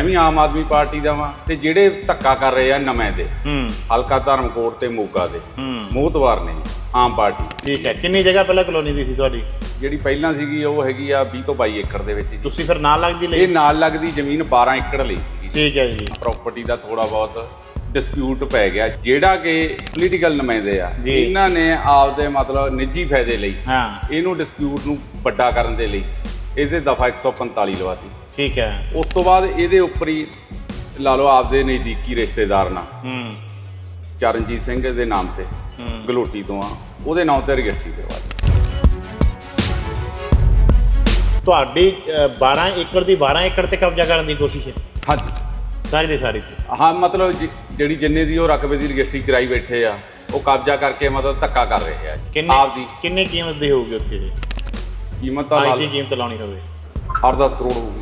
ਮੈਂ ਵੀ ਆਮ ਆਦਮੀ ਪਾਰਟੀ ਦਾ ਵਾਂ ਤੇ ਜਿਹੜੇ ਧੱਕਾ ਕਰ ਰਹੇ ਆ ਨਵੇਂ ਦੇ। ਹੂੰ। ਹਲਕਾ ਧਰਮਕੋਟ ਤੇ ਮੋਗਾ ਦੇ। ਮੋਹਤਵਾਰ ਨੇ ਆਮ ਪਾਰਟੀ। ਠੀਕ ਹੈ। ਕਿੰਨੀ ਜਗ੍ਹਾ ਪਹਿਲਾਂ ਕਲੋਨੀ ਦੀ ਸੀ ਤੁਹਾਡੀ? ਜਿਹੜੀ ਪਹਿਲਾਂ ਸੀਗੀ ਉਹ ਹੈਗੀ ਆ 20 ਤੋਂ 22 ਏਕੜ ਦੇ ਵਿੱਚ ਜੀ। ਤੁਸੀਂ ਫਿਰ ਨਾਲ ਲੱਗਦੀ ਇਹ ਲਈ ਨਾਲ ਲੱਗਦੀ ਜ਼ਮੀਨ 12 ਏਕੜ ਲਈ ਸੀਗੀ ਠੀਕ ਹੈ ਜੀ। ਪ੍ਰਾਪਰਟੀ ਦਾ ਥੋੜਾ ਬਹੁਤ ਡਿਸਪਿਊਟ ਪੈ ਗਿਆ। ਜਿਹੜਾ ਕਿ ਪੋਲੀਟੀਕਲ ਨੁਮਾਇੰਦੇ ਆ। ਇਹਨਾਂ ਨੇ ਆਪਦੇ ਮਤਲਬ ਨਿੱਜੀ ਫਾਇਦੇ ਲਈ ਹਾਂ। ਇਹਨੂੰ ਡਿਸਪਿਊਟ ਨੂੰ ਵੱਡਾ ਕਰਨ ਦੇ ਲਈ ਇਹਦੇ ਦਫਾ 145 ਲਵਾਤੀ ਠੀਕ ਹੈ। ਉਸ ਤੋਂ ਬਾਅਦ ਇਹਦੇ ਉੱਪਰ ਹੀ ਲਾ ਲਓ ਆਪਦੇ ਨਜ਼ਦੀਕੀ ਰਿਸ਼ਤੇਦਾਰ ਨਾਲ। ਹੂੰ। ਚਰਨਜੀਤ ਸਿੰਘ ਦੇ ਨਾਮ ਤੇ। ਹੂੰ। ਗਲੋਟੀ ਤੋਂ ਆ। ਉਹਦੇ ਨਾਮ ਤੇ ਰਜਿਸਟਰੀ ਕਰਵਾ ਦਿੱਤੀ ਤੁਹਾਡੀ ਅ, 12 ਏਕੜ ਦੀ 12 ਏਕੜ ਤੇ ਕਬਜ਼ਾ ਕਰਨ ਦੀ ਕੋਸ਼ਿਸ਼ ਹੈ? ਹਾਂਜੀ। ਸਾਰੀ ਦੇ ਸਾਰੀ ਤੇ? ਹਾਂ ਮਤਲਬ ਜਿ- ਜਿਹੜੀ ਜਿੰਨੇ ਦੀ ਉਹ ਰਕਬੇ ਦੀ ਰਜਿਸਟਰੀ ਕਰਾਈ ਬੈਠੇ ਆ ਉਹ ਕਬਜ਼ਾ ਕਰਕੇ ਮਤਲਬ ਧੱਕਾ ਕਰ ਰਹੇ ਆ। ਕਿੰਨੇ ਆਪਦੀ ਕਿੰਨੇ ਕੀਮਤ ਦੀ ਹੋਊਗੀ ਉੱਥੇ ਦੀ ਕੀਮਤ ਤਾਂ ਅੱਜ ਦੀ ਕੀਮਤ ਲਾਉਣੀ ਹੋਵੇ। 8-10 ਕਰੋੜ ਹੋਊਗੀ।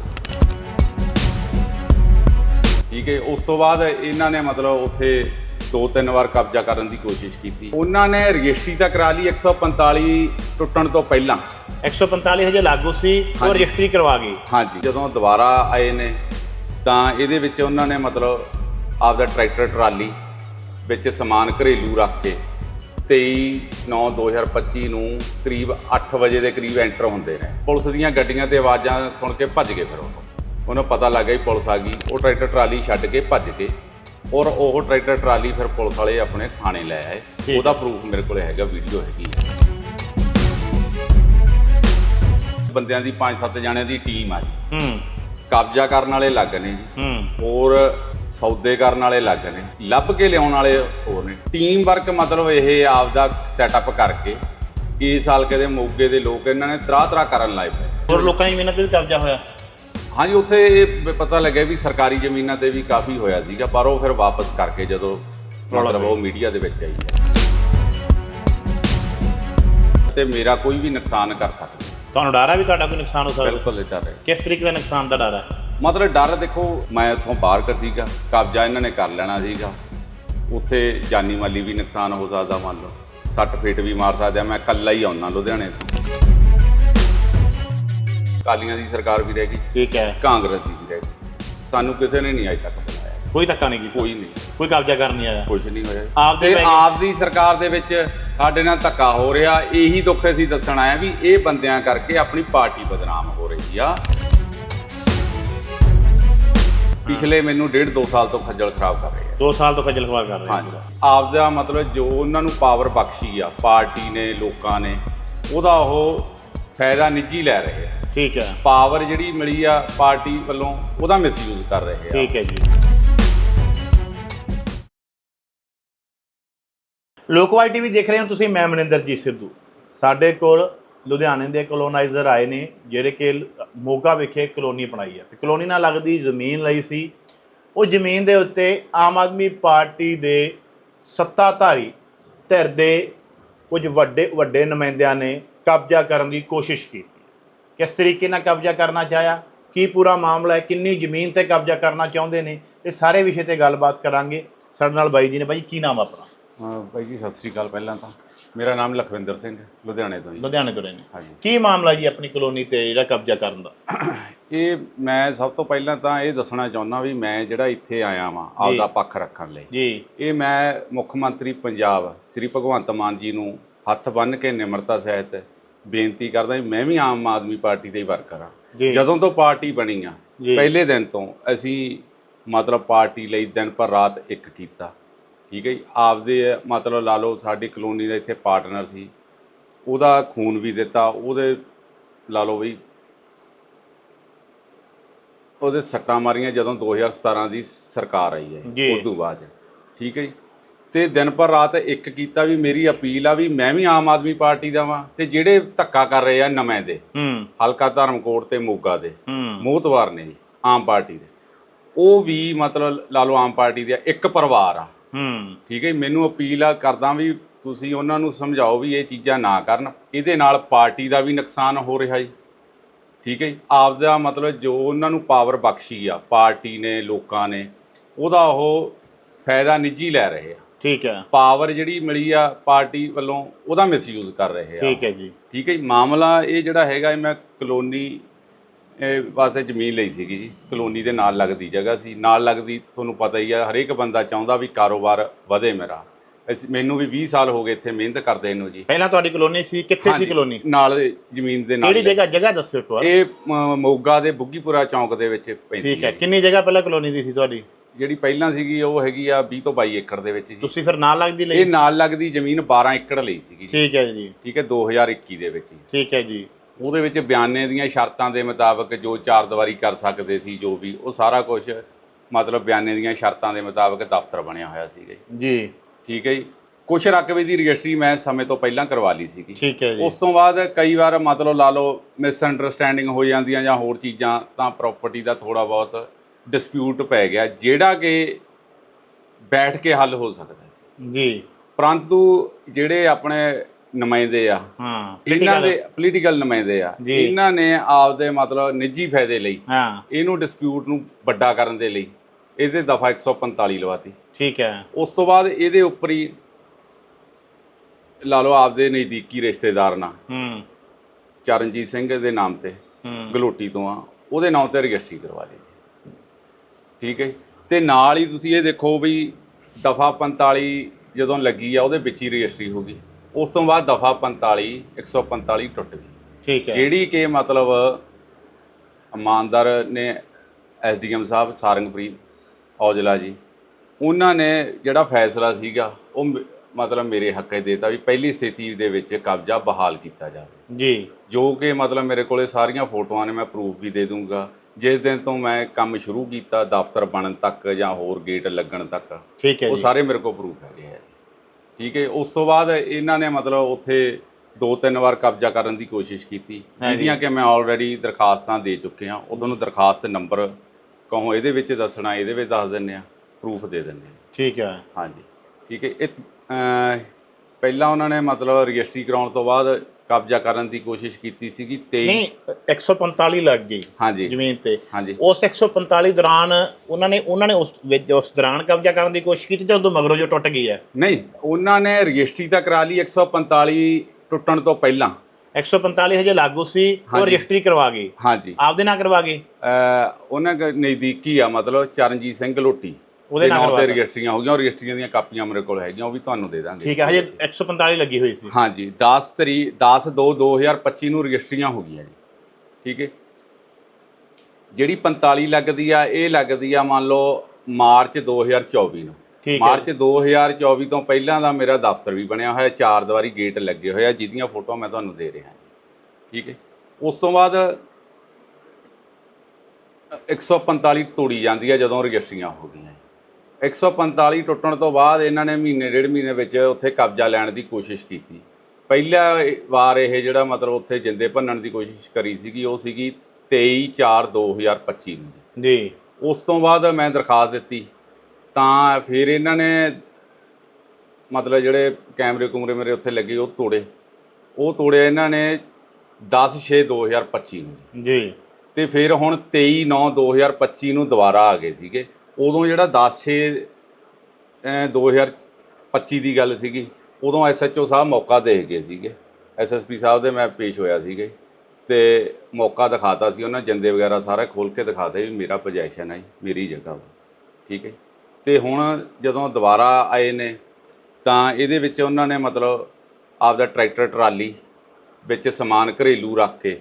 ਠੀਕ ਹੈ ਉਸ ਤੋਂ ਬਾਅਦ ਇਹਨਾਂ ਨੇ ਮਤਲਬ ਉੱਥੇ ਦੋ ਤਿੰਨ ਵਾਰ ਕਬਜ਼ਾ ਕਰਨ ਦੀ ਕੋਸ਼ਿਸ਼ ਕੀਤੀ। ਉਹਨਾਂ ਨੇ ਰਜਿਸਟਰੀ ਤਾਂ ਕਰਾ ਲਈ 145 ਟੁੱਟਣ ਤੋਂ ਪਹਿਲਾਂ। 145 ਹਜੇ ਲਾਗੂ ਸੀ ਉਹ। ਰਜਿਸਟਰੀ ਕਰਵਾ ਗਈ ਹਾਂਜੀ। ਜਦੋਂ ਦੁਬਾਰਾ ਆਏ ਨੇ ਤਾਂ ਇਹਦੇ ਵਿੱਚ ਉਹਨਾਂ ਨੇ ਮਤਲਬ ਆਪਦਾ ਟਰੈਕਟਰ ਟਰਾਲੀ ਵਿੱਚ ਸਮਾਨ ਘਰੇਲੂ ਰੱਖ ਕੇ 23/9/2025 ਨੂੰ ਕਰੀਬ 8 ਵਜੇ ਦੇ ਕਰੀਬ ਐਂਟਰ ਹੁੰਦੇ ਨੇ। ਪੁਲਿਸ ਦੀਆਂ ਗੱਡੀਆਂ ਤੇ ਆਵਾਜ਼ਾਂ ਸੁਣ ਕੇ ਭੱਜ ਗਏ ਫਿਰ ਉਹ। ਉਹਨੂੰ ਪਤਾ ਲੱਗ ਗਿਆ ਪੁਲਿਸ ਆ ਗਈ। ਉਹ ਟਰੈਕਟਰ ਟਰਾਲੀ ਛੱਡ ਕੇ ਭੱਜ ਗਏ ਔਰ ਉਹ ਟਰੈਕਟਰ ਟਰਾਲੀ ਫਿਰ ਪੁਲਿਸ ਵਾਲੇ ਆਪਣੇ ਥਾਣੇ ਲੈ ਆਏ। ਉਹਦਾ ਪ੍ਰੂਫ ਮੇਰੇ ਕੋਲ ਹੈਗਾ ਵੀਡੀਓ ਹੈਗੀ ਹੈ ਬੰਦਿਆਂ ਦੀ 5-7 ਜਣਿਆਂ ਦੀ ਟੀਮ ਆ ਜੀ। ਹੂੰ। ਕਬਜ਼ਾ ਕਰਨ ਵਾਲੇ ਲੱਗ ਨੇ ਜੀ। ਹੂੰ। ਹੋਰ ਸੌਦੇ ਕਰਨ ਵਾਲੇ ਲੱਗ ਨੇ। ਲੱਭ ਕੇ ਲਿਆਉਣ ਵਾਲੇ ਹੋਰ ਨੇ। ਟੀਮ ਵਰਕ ਮਤਲਬ ਇਹ ਆਪਦਾ ਸੈਟਅਪ ਕਰਕੇ ਇਸ ਹਲਕੇ ਦੇ ਮੋਗੇ ਦੇ ਲੋਕ ਇਹਨਾਂ ਨੇ ਤਰਾ ਤਰਾ ਕਰਨ ਲਾਏ ਪਏ। ਹੋਰ ਲੋਕਾਂ ਦੀ ਮਿਹਨਤ ਤੇ ਵੀ ਕਬਜ਼ਾ ਹੋਇਆ। ਹਾਂਜੀ ਉੱਥੇ ਇਹ ਪਤਾ ਲੱਗਿਆ ਵੀ ਸਰਕਾਰੀ ਜ਼ਮੀਨਾਂ ਤੇ ਵੀ ਕਾਫੀ ਹੋਇਆ ਸੀਗਾ ਪਰ ਉਹ ਫਿਰ ਵਾਪਸ ਕਰਕੇ ਜਦੋਂ ਮਤਲਬ ਉਹ ਮੀਡੀਆ ਦੇ ਵਿੱਚ ਆਈ ਹੈ। ਤੇ ਮੇਰਾ ਕੋਈ ਵੀ ਨੁਕਸਾਨ ਕਰ ਸਕਦਾ। ਤੁਹਾਨੂੰ ਡਰ ਹੈ ਵੀ ਤੁਹਾਡਾ ਕੋਈ ਨੁਕਸਾਨ ਹੋ ਸਕਦਾ? ਬਿਲਕੁਲ ਡਰ ਹੈ। ਕਿਸ ਤਰੀਕੇ ਦਾ ਨੁਕਸਾਨ ਦਾ ਡਰ ਹੈ? ਮਤਲਬ ਡਰ ਦੇਖੋ ਮੈਂ ਉੱਥੋਂ ਬਾਹਰ ਕਰ ਸੀਗਾ ਕਬਜ਼ਾ ਇਹਨਾਂ ਨੇ ਕਰ ਲੈਣਾ ਸੀਗਾ। ਉੱਥੇ ਜਾਨੀ ਮਾਲੀ ਵੀ ਨੁਕਸਾਨ ਹੋ ਸਕਦਾ ਮੰਨ ਲਓ। ਸੱਟ ਫੇਟ ਵੀ ਮਾਰ ਸਕਦੇ ਆ ਮੈਂ ਇਕੱਲਾ ਹੀ ਆਉਣਾ ਲੁਧਿਆਣੇ ਤੋਂ। ਕਾਲੀਆਂ ਦੀ ਸਰਕਾਰ ਵੀ ਰਹਿ ਗਈ। ਠੀਕ ਹੈ। ਕਾਂਗਰਸ ਦੀ ਵੀ ਰਹਿ ਗਈ। ਸਾਨੂੰ ਕਿਸੇ ਨੇ ਨਹੀਂ ਅਜੇ ਤੱਕ ਬੁਲਾਇਆ। ਕੋਈ ਧੱਕਾ ਨਹੀਂ ਕੀਤਾ? ਕੋਈ ਨਹੀਂ। ਕੋਈ ਕਬਜ਼ਾ ਕਰਨ ਨਹੀਂ ਆਇਆ? ਕੁਝ ਨਹੀਂ ਹੋਇਆ। ਆਪਦੇ ਤੇ। ਆਪ ਦੀ ਸਰਕਾਰ ਦੇ ਵਿੱਚ ਸਾਡੇ ਨਾਲ ਧੱਕਾ ਹੋ ਰਿਹਾ। ਇਹੀ ਦੁੱਖ ਅਸੀਂ ਦੱਸਣ ਆਏ ਆ ਵੀ ਇਹ ਬੰਦਿਆਂ ਕਰਕੇ ਆਪਣੀ ਪਾਰਟੀ ਬਦਨਾਮ ਹੋ ਰਹੀ ਆ। ਪਿਛਲੇ ਮੈਨੂੰ ਡੇਢ ਦੋ ਸਾਲ ਤੋਂ ਖੱਜਲ ਖਰਾਬ ਕਰ ਰਹੇ ਆ। 2 ਸਾਲ ਤੋਂ ਖੱਜਲ ਖਵਾ ਕਰ ਰਹੇ ਹਾਂਜੀ। ਆਪਦਾ ਮਤਲਬ ਜੋ ਉਹਨਾਂ ਨੂੰ ਪਾਵਰ ਬਖਸ਼ੀ ਆ ਪਾਰਟੀ ਨੇ ਲੋਕਾਂ ਨੇ ਉਹਦਾ ਉਹ ਫਾਇਦਾ ਨਿੱਜੀ ਲੈ ਰਹੇ ਆ। ਠੀਕ ਹੈ। ਪਾਵਰ ਜਿਹੜੀ ਮਿਲੀ ਆ ਪਾਰਟੀ ਵੱਲੋਂ ਉਹਦਾ ਮਿਸਯੂਜ਼ ਕਰ ਰਹੇ ਆ। ਠੀਕ ਹੈ ਜੀ। ਲੋਕਵਾਈ ਟੀਵੀ ਦੇਖ ਰਹੇ ਹੋ ਤੁਸੀਂ ਮੈਂ ਮਨਿੰਦਰਜੀਤ ਸਿੱਧੂ। ਸਾਡੇ ਕੋਲ ਲੁਧਿਆਣੇ ਦੇ ਕਲੋਨਾਈਜ਼ਰ ਆਏ ਨੇ ਜਿਹੜੇ ਕਿ ਮੋਗਾ ਵਿਖੇ ਕਲੋਨੀ ਬਣਾਈ ਹੈ ਤੇ ਕਲੋਨੀ ਨਾਲ ਲੱਗਦੀ ਜ਼ਮੀਨ ਲਈ ਸੀ। ਉਹ ਜ਼ਮੀਨ ਦੇ ਉੱਤੇ ਆਮ ਆਦਮੀ ਪਾਰਟੀ ਦੇ ਸੱਤਾਧਾਰੀ ਧਿਰ ਦੇ ਕੁਝ ਵੱਡੇ ਵੱਡੇ ਨੁਮਾਇੰਦਿਆਂ ਨੇ ਕਬਜ਼ਾ ਕਰਨ ਦੀ ਕੋਸ਼ਿਸ਼ ਕੀਤੀ। ਕਿਸ ਤਰੀਕੇ ਨਾਲ ਕਬਜ਼ਾ ਕਰਨਾ ਚਾਹਿਆ ਕੀ ਪੂਰਾ ਮਾਮਲਾ ਹੈ ਕਿੰਨੀ ਜ਼ਮੀਨ ਤੇ ਕਬਜ਼ਾ ਕਰਨਾ ਚਾਹੁੰਦੇ ਨੇ ਇਹ ਸਾਰੇ ਵਿਸ਼ੇ ਤੇ ਗੱਲਬਾਤ ਕਰਾਂਗੇ। ਸਾਡੇ ਨਾਲ ਬਾਈ ਜੀ ਨੇ। ਬਾਈ ਕੀ ਨਾਮ ਆਪਣਾ? ਬਾਈ ਜੀ ਸਤਿ ਸ੍ਰੀ ਅਕਾਲ ਪਹਿਲਾਂ ਤਾਂ। ਮੇਰਾ ਨਾਮ ਲਖਵਿੰਦਰ ਸਿੰਘ ਲੁਧਿਆਣੇ ਤੋਂ ਜੀ। ਲੁਧਿਆਣੇ ਤੋਂ ਰਹੇ ਨੇ ਹਾਂਜੀ। ਕੀ ਮਾਮਲਾ ਜੀ ਆਪਣੀ ਕਲੋਨੀ ਤੇ ਜਿਹੜਾ ਕਬਜ਼ਾ ਕਰਨ ਦਾ? ਇਹ ਮੈਂ ਸਭ ਤੋਂ ਪਹਿਲਾਂ ਤਾਂ ਇਹ ਦੱਸਣਾ ਚਾਹੁੰਦਾ ਵੀ ਮੈਂ ਜਿਹੜਾ ਇੱਥੇ ਆਇਆ ਵਾਂ ਆਪਦਾ ਪੱਖ ਰੱਖਣ ਲਈ। ਜੀ। ਇਹ ਮੈਂ ਮੁੱਖ ਮੰਤਰੀ ਪੰਜਾਬ ਸ੍ਰੀ ਭਗਵੰਤ ਮਾਨ ਜੀ ਨੂੰ ਹੱਥ ਬੰਨ੍ਹ ਕੇ ਨਿਮਰਤਾ ਸਹਿਤ ਬੇਨਤੀ ਕਰਦਾ ਮੈਂ ਵੀ ਆਮ ਆਦਮੀ ਪਾਰਟੀ ਦਾ ਹੀ ਵਰਕਰ ਹਾਂ ਜਦੋਂ ਤੋਂ ਪਾਰਟੀ ਬਣੀ ਆ। ਪਹਿਲੇ ਦਿਨ ਤੋਂ ਅਸੀਂ ਮਤਲਬ ਪਾਰਟੀ ਲਈ ਦਿਨ ਪਰ ਰਾਤ ਇੱਕ ਕੀਤਾ ਠੀਕ ਹੈ ਜੀ ਆਪਦੇ ਮਤਲਬ ਲਾ ਲਓ ਸਾਡੀ ਕਲੋਨੀ ਦਾ ਇੱਥੇ ਪਾਰਟਨਰ ਸੀ ਉਹਦਾ ਖੂਨ ਵੀ ਦਿੱਤਾ ਉਹਦੇ ਲਾ ਲਓ ਵੀ ਉਹਦੇ ਸੱਟਾਂ ਮਾਰੀਆਂ ਜਦੋਂ 2017 ਦੀ ਸਰਕਾਰ ਆਈ ਹੈ। ਉਸ ਤੋਂ ਬਾਅਦ। ਠੀਕ ਹੈ ਜੀ ਤੇ ਦਿਨ ਪਰ ਰਾਤ ਇੱਕ ਕੀਤਾ ਵੀ ਮੇਰੀ ਅਪੀਲ ਆ ਵੀ ਮੈਂ ਵੀ ਆਮ ਆਦਮੀ ਪਾਰਟੀ ਦਾ ਵਾਂ ਤੇ ਜਿਹੜੇ ਧੱਕਾ ਕਰ ਰਹੇ ਆ ਨਵੇਂ ਦੇ ਹਲਕਾ ਧਰਮਕੋਟ ਤੇ ਮੋਗਾ ਦੇ ਮੋਹਤਵਾਰ ਨੇ ਜੀ ਆਮ ਪਾਰਟੀ ਦੇ। ਉਹ ਵੀ ਮਤਲਬ ਲਾ ਲਓ ਆਮ ਪਾਰਟੀ ਦਾ ਇੱਕ ਪਰਿਵਾਰ ਆ। ਠੀਕ ਹੈ ਮੈਨੂੰ ਅਪੀਲ ਆ ਕਰਦਾ ਵੀ ਤੁਸੀਂ ਉਹਨਾਂ ਨੂੰ ਸਮਝਾਓ ਵੀ ਇਹ ਚੀਜ਼ਾਂ ਨਾ ਕਰਨ ਇਹਦੇ ਨਾਲ ਪਾਰਟੀ ਦਾ ਵੀ ਨੁਕਸਾਨ ਹੋ ਰਿਹਾ ਜੀ। ਠੀਕ ਹੈ ਜੀ ਆਪਦਾ ਮਤਲਬ ਜੋ ਉਹਨਾਂ ਨੂੰ ਪਾਵਰ ਬਖਸ਼ੀ ਆ ਪਾਰਟੀ ਨੇ ਲੋਕਾਂ ਨੇ ਉਹਦਾ ਉਹ ਫਾਇਦਾ ਨਿੱਜੀ ਲੈ ਰਹੇ ਆ। ਠੀਕ ਹੈ। ਪਾਵਰ ਜਿਹੜੀ ਮਿਲੀ ਆ ਪਾਰਟੀ ਵੱਲੋਂ ਉਹਦਾ ਮਿਸਯੂਜ਼ ਕਰ ਰਹੇ ਆ। ਠੀਕ ਹੈ ਜੀ। ਠੀਕ ਹੈ ਜੀ ਮਾਮਲਾ ਇਹ ਜਿਹੜਾ ਹੈਗਾ ਇਹ ਮੈਂ ਕਲੋਨੀ ਇਹ ਵਾਸਤੇ ਜ਼ਮੀਨ ਲਈ ਸੀਗੀ ਜੀ। ਕਲੋਨੀ ਦੇ ਨਾਲ ਲੱਗਦੀ ਜਗ੍ਹਾ ਸੀ। ਨਾਲ ਲੱਗਦੀ ਤੁਹਾਨੂੰ ਪਤਾ ਹੀ ਆ ਹਰੇਕ ਬੰਦਾ ਚਾਹੁੰਦਾ ਵੀ ਕਾਰੋਬਾਰ ਵਧੇ ਮੇਰਾ। ਅਸੀਂ- ਮੈਨੂੰ ਵੀ 20 ਸਾਲ ਹੋ ਗਏ ਇੱਥੇ ਮਿਹਨਤ ਕਰਦੇ ਨੂੰ ਜੀ। ਪਹਿਲਾਂ ਤੁਹਾਡੀ ਕਲੋਨੀ ਸੀ ਕਿੱਥੇ ਸੀ ਹਾਂਜੀ, ਕਲੋਨੀ? ਨਾਲ ਜ਼ਮੀਨ ਦੇ ਨਾਲ ਕਿਹੜੀ ਜਗ੍ਹਾ? ਜਗ੍ਹਾ ਦੱਸਿਓ ਇੱਕ ਵਾਰ। ਇਹ ਮੋਗਾ ਦੇ ਬੁੱਗੀਪੁਰਾ ਚੌਂਕ ਦੇ ਵਿੱਚ ਪੈਂਦੀ ਠੀਕ ਹੈ। ਕਿੰਨੀ ਜਗ੍ਹਾ ਪਹਿਲਾਂ ਕਲੋਨੀ ਦੀ ਸੀ ਤੁਹਾਡੀ? ਜਿਹੜੀ ਪਹਿਲਾਂ ਸੀਗੀ ਉਹ ਹੈਗੀ ਆ 20 ਤੋਂ 22 ਏਕੜ ਦੇ ਵਿੱਚ ਜੀ। ਤੁਸੀਂ ਫਿਰ ਨਾਲ ਲੱਗਦੀ ਇਹ ਲਈ ਨਾਲ ਲੱਗਦੀ ਜ਼ਮੀਨ 12 ਏਕੜ ਲਈ ਸੀਗੀ ਜੀ। ਠੀਕ ਹੈ ਜੀ। ਠੀਕ ਹੈ 2021 ਦੇ ਵਿੱਚ ਜੀ। ਠੀਕ ਹੈ ਜੀ। ਉਹਦੇ ਵਿੱਚ ਬਿਆਨੇ ਦੀਆਂ ਸ਼ਰਤਾਂ ਦੇ ਮੁਤਾਬਕ ਜੋ ਚਾਰ ਦੀਵਾਰੀ ਕਰ ਸਕਦੇ ਸੀ ਜੋ ਵੀ ਉਹ ਸਾਰਾ ਕੁਝ ਮਤਲਬ ਬਿਆਨੇ ਦੀਆਂ ਸ਼ਰਤਾਂ ਦੇ ਮੁਤਾਬਕ ਦਫ਼ਤਰ ਬਣਿਆ ਹੋਇਆ ਸੀਗਾ ਜੀ। ਜੀ। ਠੀਕ ਹੈ ਜੀ। ਕੁਛ ਰਕਬੇ ਦੀ ਰਜਿਸਟਰੀ ਮੈਂ ਸਮੇਂ ਤੋਂ ਪਹਿਲਾਂ ਕਰਵਾ ਲਈ ਸੀਗੀ। ਠੀਕ ਹੈ ਜੀ। ਉਸ ਤੋਂ ਬਾਅਦ ਕਈ ਵਾਰ ਮਤਲਬ ਲਾ ਲਓ ਮਿਸ ਅੰਡਰਸਟੈਂਡਿੰਗ ਹੋ ਜਾਂਦੀਆਂ ਜਾਂ ਹੋਰ ਚੀਜ਼ਾਂ ਤਾਂ ਪ੍ਰਾਪਰਟੀ ਦਾ ਥੋੜਾ ਬਹੁਤ ਡਿਸਪਿਊਟ ਪੈ ਗਿਆ ਜਿਹੜਾ ਕਿ ਬੈਠ ਕੇ ਹੱਲ ਹੋ ਸਕਦਾ ਸੀ। ਜੀ। ਪਰੰਤੂ ਜਿਹੜੇ ਆਪਣੇ ਨੁਮਾਇੰਦੇ ਆ ਹਾਂ ਇਹਨਾਂ ਦੇ ਪੋਲੀਟੀਕਲ ਨੁਮਾਇੰਦੇ ਆ। ਇਹਨਾਂ ਨੇ ਆਪਦੇ ਮਤਲਬ ਨਿੱਜੀ ਫਾਇਦੇ ਲਈ ਹਾਂ। ਇਹਨੂੰ ਡਿਸਪਿਊਟ ਨੂੰ ਵੱਡਾ ਕਰਨ ਦੇ ਲਈ ਇਹਦੇ ਦਫਾ 145 ਲਵਾਤੀ। ਠੀਕ ਹੈ। ਉਸ ਤੋਂ ਬਾਅਦ ਇਹਦੇ ਉੱਪਰ ਹੀ ਲਾ ਲਓ ਆਪਦੇ ਨਜ਼ਦੀਕੀ ਰਿਸ਼ਤੇਦਾਰ ਨਾਲ ਹੂੰ। ਚਰਨਜੀਤ ਸਿੰਘ ਦੇ ਨਾਮ ਤੇ ਗਲੋਟੀ ਤੋਂ ਆ ਉਹਦੇ ਨਾਮ ਤੇ ਰਜਿਸਟਰੀ ਕਰਵਾ ਲਈ। ਠੀਕ ਹੈ। ਤੇ ਨਾਲ ਹੀ ਤੁਸੀਂ ਇਹ ਦੇਖੋ ਵੀ ਦਫਾ 45 ਜਦੋਂ ਲੱਗੀ ਆ ਉਹਦੇ ਵਿੱਚ ਹੀ ਰਜਿਸਟਰੀ ਹੋ ਗਈ। ਉਸ ਤੋਂ ਬਾਅਦ ਦਫਾ 45 145 ਟੁੱਟ ਗਈ। ਠੀਕ ਹੈ। ਜਿਹੜੀ ਕਿ ਮਤਲਬ ਇਮਾਨਦਾਰ ਨੇ ਐਸਡੀਐਮ ਸਾਹਿਬ ਸਾਰੰਗਪ੍ਰੀਤ ਔਜਲਾ ਜੀ ਉਹਨਾਂ ਨੇ ਜਿਹੜਾ ਫੈਸਲਾ ਸੀਗਾ ਉਹ ਮਤਲਬ ਮੇਰੇ ਹੱਕੇ ਦੇਤਾ ਵੀ ਪਹਿਲੀ ਸਥਿਤੀ ਦੇ ਵਿੱਚ ਕਬਜ਼ਾ ਬਹਾਲ ਕੀਤਾ ਜਾਵੇ। ਜੀ। ਜੋ ਕਿ ਮਤਲਬ ਮੇਰੇ ਕੋਲੇ ਸਾਰੀਆਂ ਫੋਟੋਆਂ ਨੇ ਮੈਂ ਪ੍ਰੂਫ ਵੀ ਦੇ ਦੂੰਗਾ। ਜਿਸ ਦਿਨ ਤੋਂ ਮੈਂ ਕੰਮ ਸ਼ੁਰੂ ਕੀਤਾ ਦਫ਼ਤਰ ਬਣਨ ਤੱਕ ਜਾਂ ਹੋਰ ਗੇਟ ਲੱਗਣ ਤੱਕ ਠੀਕ ਹੈ ਉਹ ਜੀ। ਸਾਰੇ ਮੇਰੇ ਕੋਲ ਪ੍ਰੂਫ ਹੈਗੇ ਹੈ ਠੀਕ ਹੈ ਉਸ ਤੋਂ ਬਾਅਦ ਇਹਨਾਂ ਨੇ ਮਤਲਬ ਉੱਥੇ ਦੋ ਤਿੰਨ ਵਾਰ ਕਬਜ਼ਾ ਕਰਨ ਦੀ ਕੋਸ਼ਿਸ਼ ਕੀਤੀ ਹਾਂਜੀ। ਜਿਹਦੀਆਂ ਕਿ ਮੈਂ ਆਲਰੇਡੀ ਦਰਖਾਸਤਾਂ ਦੇ ਚੁੱਕੇ ਹਾਂ। ਉਹ ਤੁਹਾਨੂੰ ਦਰਖਾਸਤ ਨੰਬਰ ਕਹੋ ਇਹਦੇ ਵਿੱਚ ਦੱਸਣਾ ਇਹਦੇ ਵਿੱਚ ਦੱਸ ਦਿੰਨੇ ਆ ਪ੍ਰੂਫ ਦੇ ਦਿੰਨੇ ਆ ਠੀਕ ਹੈ। ਹਾਂਜੀ। ਠੀਕ ਹੈ ਇਹ ਅਮ, ਪਹਿਲਾਂ ਉਹਨਾਂ ਨੇ ਮਤਲਬ ਰਜਿਸਟਰੀ ਕਰਾਉਣ ਤੋਂ ਬਾਅਦ ਕਬਜ਼ਾ ਕਰਨ ਦੀ ਕੋਸ਼ਿਸ਼ ਕੀਤੀ ਸੀਗੀ 23 ਨਹੀਂ 145 ਲੱਗ ਗਈ ਹਾਂਜੀ। ਜ਼ਮੀਨ ਤੇ। ਹਾਂਜੀ। ਉਸ 145 ਦੌਰਾਨ ਉਹਨਾਂ ਨੇ ਉਹਨਾਂ ਨੇ ਉਸ ਵਿੱਚ ਉਸ ਦੌਰਾਨ ਕਬਜ਼ਾ ਕਰਨ ਦੀ ਕੋਸ਼ਿਸ਼ ਕੀਤੀ ਤੇ ਉਦੋਂ ਮਗਰੋਂ ਜੋ ਟੁੱਟ ਗਈ ਹੈ। ਨਹੀਂ ਉਹਨਾਂ ਨੇ ਰਜਿਸਟਰੀ ਤਾਂ ਕਰਾ ਲਈ 145 ਟੁੱਟਣ ਤੋਂ ਪਹਿਲਾਂ। 145 ਹਜੇ ਲਾਗੂ ਸੀ ਉਹ ਹਾਂਜੀ। ਰਜਿਸਟਰੀ ਕਰਵਾ ਗਈ। ਹਾਂਜੀ। ਆਪਦੇ ਨਾਂ ਕਰਵਾ ਗਏ ਉਹਨਾਂ ਦੇ ਨਜ਼ਦੀਕੀ ਆ ਮਤਲਬ ਚਰਨਜੀਤ ਸਿੰਘ ਲੋਟੀ। ਉਹਦੇ ਦੇ ਨਾਂ ਨਾਂ ਕਰਵਾ ਤੇ। ਰਜਿਸਟਰੀਆਂ ਹੋ ਗਈਆਂ ਰਜਿਸਟਰੀਆਂ ਦੀਆਂ ਕਾਪੀਆਂ ਮੇਰੇ ਕੋਲ ਹੈਗੀਆਂ ਉਹ ਵੀ ਤੁਹਾਨੂੰ ਦੇ ਦਾਂਗੇ। ਠੀਕ ਹੈ ਹਜੇ 145 ਲੱਗੀ ਹੋਈ ਸੀ। ਹਾਂਜੀ 10 ਤਰੀਕ 10 2 2025 ਨੂੰ ਰਜਿਸਟਰੀਆਂ ਹੋ ਗਈਆਂ ਜੀ। ਠੀਕ ਹੈ? ਜਿਹੜੀ 45 ਲੱਗਦੀ ਆ ਇਹ ਲੱਗਦੀ ਆ ਮੰਨ ਲਓ ਮਾਰਚ 2024 ਨੂੰ। ਮਾਰਚ 2024 ਤੋਂ ਪਹਿਲਾਂ ਦਾ ਮੇਰਾ ਦਫ਼ਤਰ ਵੀ ਬਣਿਆ ਹੋਇਆ ਚਾਰ ਦੀਵਾਰੀ ਗੇਟ ਲੱਗੇ ਹੋਏ ਆ ਜਿਹਦੀਆਂ ਫੋਟੋਆਂ ਮੈਂ ਤੁਹਾਨੂੰ ਦੇ ਰਿਹਾ। ਠੀਕ ਹੈ? ਉਸ ਤੋਂ ਬਾਅਦ 145 ਤੋੜੀ ਜਾਂਦੀ ਹੈ ਜਦੋਂ ਰਜਿਸਟਰੀਆਂ ਹੋ ਗਈਆਂ 145 ਟੁੱਟਣ ਤੋਂ ਬਾਅਦ ਇਹਨਾਂ ਨੇ ਮਹੀਨੇ ਡੇਢ ਮਹੀਨੇ ਵਿੱਚ ਉੱਥੇ ਕਬਜ਼ਾ ਲੈਣ ਦੀ ਕੋਸ਼ਿਸ਼ ਕੀਤੀ। ਪਹਿਲਾ ਵਾਰ ਇਹ ਜਿਹੜਾ ਮਤਲਬ ਉੱਥੇ ਜਿੰਦੇ ਭੰਨਣ ਦੀ ਕੋਸ਼ਿਸ਼ ਕਰੀ ਸੀਗੀ ਉਹ ਸੀਗੀ 23 4 2025 ਨੂੰ। ਜੀ। ਉਸ ਤੋਂ ਬਾਅਦ ਮੈਂ ਦਰਖਾਸਤ ਦਿੱਤੀ। ਤਾਂ ਫਿਰ ਇਹਨਾਂ ਨੇ ਮਤਲਬ ਜਿਹੜੇ ਕੈਮਰੇ ਕੁਮਰੇ ਮੇਰੇ ਉੱਥੇ ਲੱਗੇ ਉਹ ਤੋੜੇ। ਉਹ ਤੋੜੇ ਇਹਨਾਂ ਨੇ 10 6 2025 ਨੂੰ। ਜੀ। ਤੇ ਫਿਰ ਹੁਣ 23 9 2025 ਨੂੰ ਦੁਬਾਰਾ ਆ ਗਏ ਸੀਗੇ। ਉਦੋਂ ਜਿਹੜਾ 10 6 2025 ਦੀ ਗੱਲ ਸੀਗੀ ਉਦੋਂ ਐਸਐਚਓ ਸਾਹਿਬ ਮੌਕਾ ਦੇ ਗਏ ਸੀਗੇ। ਐਸਐਸਪੀ ਸਾਹਿਬ ਦੇ ਮੈਂ ਪੇਸ਼ ਹੋਇਆ ਸੀਗੇ ਤੇ ਮੌਕਾ ਦਿਖਾਤਾ ਸੀ ਉਹਨਾਂ ਜੰਦੇ ਵਗੈਰਾ ਸਾਰਾ ਖੋਲ ਕੇ ਦਿਖਾਤੇ ਵੀ ਮੇਰਾ ਪੋਜੈਸ਼ਨ ਹੈ ਜੀ, ਮੇਰੀ ਜਗ੍ਹਾ ਵਾ। ਠੀਕ ਹੈ ਤੇ ਹੁਣ ਜਦੋਂ ਦੁਬਾਰਾ ਆਏ ਨੇ ਤਾਂ ਇਹਦੇ ਵਿੱਚ ਉਹਨਾਂ ਨੇ ਮਤਲਬ ਆਪਦਾ ਟਰੈਕਟਰ ਟਰਾਲੀ ਵਿੱਚ ਸਮਾਨ ਘਰੇਲੂ ਰੱਖ ਕੇ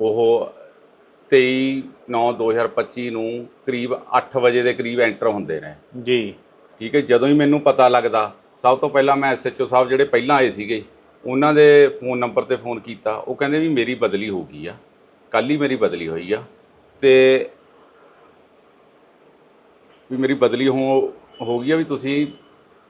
ਉਹ 23 9 2025 ਨੂੰ ਕਰੀਬ 8 ਵਜੇ ਦੇ ਕਰੀਬ ਐਂਟਰ ਹੁੰਦੇ ਨੇ। ਜੀ। ਠੀਕ ਹੈ ਜਦੋਂ ਹੀ ਮੈਨੂੰ ਪਤਾ ਲੱਗਦਾ ਸਭ ਤੋਂ ਪਹਿਲਾਂ ਮੈਂ ਐਸਐਚਓ ਸਾਹਿਬ ਜਿਹੜੇ ਪਹਿਲਾਂ ਆਏ ਸੀਗੇ ਉਹਨਾਂ ਦੇ ਫੋਨ ਨੰਬਰ ਤੇ ਫੋਨ ਕੀਤਾ। ਉਹ ਕਹਿੰਦੇ ਵੀ ਮੇਰੀ ਬਦਲੀ ਹੋ ਗਈ ਆ। ਕੱਲ ਹੀ ਮੇਰੀ ਬਦਲੀ ਹੋਈ ਆ। ਤੇ ਵੀ ਮੇਰੀ ਬਦਲੀ ਹੋ ਹੋ ਗਈ ਆ ਵੀ ਤੁਸੀਂ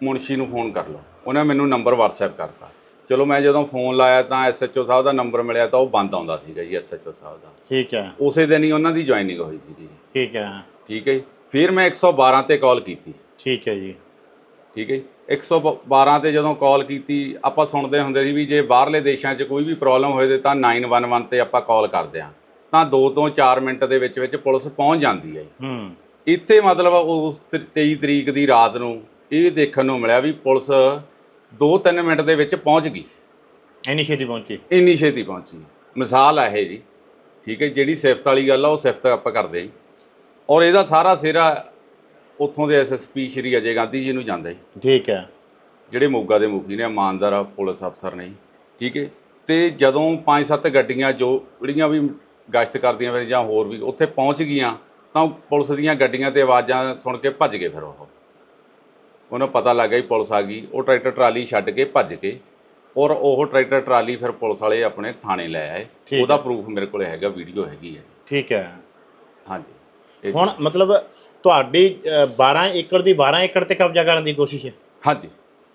ਮੁਨਸ਼ੀ ਨੂੰ ਫੋਨ ਕਰ ਲਓ। ਉਹਨੇ ਮੈਨੂੰ ਨੰਬਰ WhatsApp ਕਰਤਾ। ਚਲੋ ਮੈਂ ਜਦੋਂ ਫੋਨ ਲਾਇਆ ਤਾਂ ਐਸਐਚਓ ਸਾਹਿਬ ਦਾ ਨੰਬਰ ਮਿਲਿਆ ਤਾਂ ਉਹ ਬੰਦ ਆਉਂਦਾ ਸੀਗਾ ਜੀ ਐਸਐਚਓ ਸਾਹਿਬ ਦਾ। ਠੀਕ ਹੈ। ਉਸੇ ਦਿਨ ਹੀ ਉਹਨਾਂ ਦੀ ਜੁਆਇਨਿੰਗ ਹੋਈ ਸੀਗੀ ਠੀਕ ਹੈ। ਠੀਕ ਹੈ ਜੀ। ਫਿਰ ਮੈਂ 112 ਤੇ ਕਾਲ ਕੀਤੀ। ਠੀਕ ਹੈ ਜੀ। ਠੀਕ ਹੈ ਜੀ। 112 ਤੇ ਜਦੋਂ ਕਾਲ ਕੀਤੀ ਆਪਾਂ ਸੁਣਦੇ ਹੁੰਦੇ ਸੀ ਵੀ ਜੇ ਬਾਹਰਲੇ ਦੇਸ਼ਾਂ 'ਚ ਕੋਈ ਵੀ ਪ੍ਰੋਬਲਮ ਹੋਏ ਤੇ ਤਾਂ 911 ਤੇ ਆਪਾਂ ਕਾਲ ਕਰਦੇ ਹਾਂ। ਤਾਂ 2 ਤੋਂ 4 ਮਿੰਟ ਦੇ ਵਿੱਚ ਵਿੱਚ ਪੁਲਿਸ ਪਹੁੰਚ ਜਾਂਦੀ ਹੈ ਜੀ। ਹੂੰ। ਇੱਥੇ ਮਤਲਬ ਉਸ 23 ਤਰੀਕ ਦੀ ਰਾਤ ਨੂੰ ਇਹ ਦੇਖਣ ਨੂੰ ਮਿਲਿਆ ਵੀ ਪੁਲਿਸ 2-3 ਮਿੰਟ ਦੇ ਵਿੱਚ ਪਹੁੰਚ ਗਈ। ਇੰਨੀ ਛੇਤੀ ਪਹੁੰਚੀ? ਇੰਨੀ ਛੇਤੀ ਪਹੁੰਚੀ। ਮਿਸਾਲ ਹੈ ਇਹ ਜੀ। ਠੀਕ ਹੈ ਜਿਹੜੀ ਸਿਫਤ ਵਾਲੀ ਗੱਲ ਆ ਉਹ ਸਿਫਤ ਆਪਾਂ ਕਰਦੇ ਹਾਂ ਔਰ ਇਹਦਾ ਸਾਰਾ ਸਿਰਾ ਉੱਥੋਂ ਦੇ ਐਸਐਸਪੀ ਸ਼੍ਰੀ ਅਜੇ ਗਾਂਧੀ ਜੀ ਨੂੰ ਜਾਂਦਾ ਜੀ। ਠੀਕ ਹੈ। ਜਿਹੜੇ ਮੋਗਾ ਦੇ ਮੁਖੀ ਨੇ ਇਮਾਨਦਾਰ ਆ ਪੁਲਿਸ ਅਫਸਰ ਨੇ ਜੀ, ਠੀਕ ਹੈ ਤੇ ਜਦੋਂ ਪੰਜ ਸੱਤ ਗੱਡੀਆਂ ਜੋ ਜਿਹੜੀਆਂ ਵੀ ਗਸ਼ਤ ਕਰਦੀਆਂ ਫਿਰ ਜਾਂ ਹੋਰ ਵੀ ਉੱਥੇ ਪਹੁੰਚ ਗਈਆਂ ਤਾਂ ਪੁਲਿਸ ਦੀਆਂ ਗੱਡੀਆਂ ਤੇ ਆਵਾਜ਼ਾਂ ਸੁਣ ਕੇ ਭੱਜ ਗਏ ਫਿਰ ਉਹ। ਉਹਨਾਂ ਪਤਾ ਲੱਗ ਗਿਆ ਵੀ ਪੁਲਿਸ ਆ ਗਈ। ਉਹ ਟਰੈਕਟਰ ਟਰਾਲੀ ਛੱਡ ਕੇ ਭੱਜ ਗਏ ਔਰ ਉਹ ਟਰੈਕਟਰ ਟਰਾਲੀ ਫਿਰ ਪੁਲਿਸ ਵਾਲੇ ਆਪਣੇ ਥਾਣੇ ਲੈ ਆਏ। ਠੀਕ ਉਹਦਾ। ਪ੍ਰੂਫ ਮੇਰੇ ਕੋਲ ਹੈਗਾ ਵੀਡੀਓ ਹੈਗੀ ਹੈ। ਠੀਕ ਹੈ। ਹਾਂਜੀ। ਇਹ- ਹੁਣ ਮਤਲਬ ਤੁਹਾਡੀ ਅ, 12 ਏਕੜ ਦੀ 12 ਏਕੜ ਤੇ ਕਬਜ਼ਾ ਕਰਨ ਦੀ ਕੋਸ਼ਿਸ਼ ਹੈ? ਹਾਂਜੀ।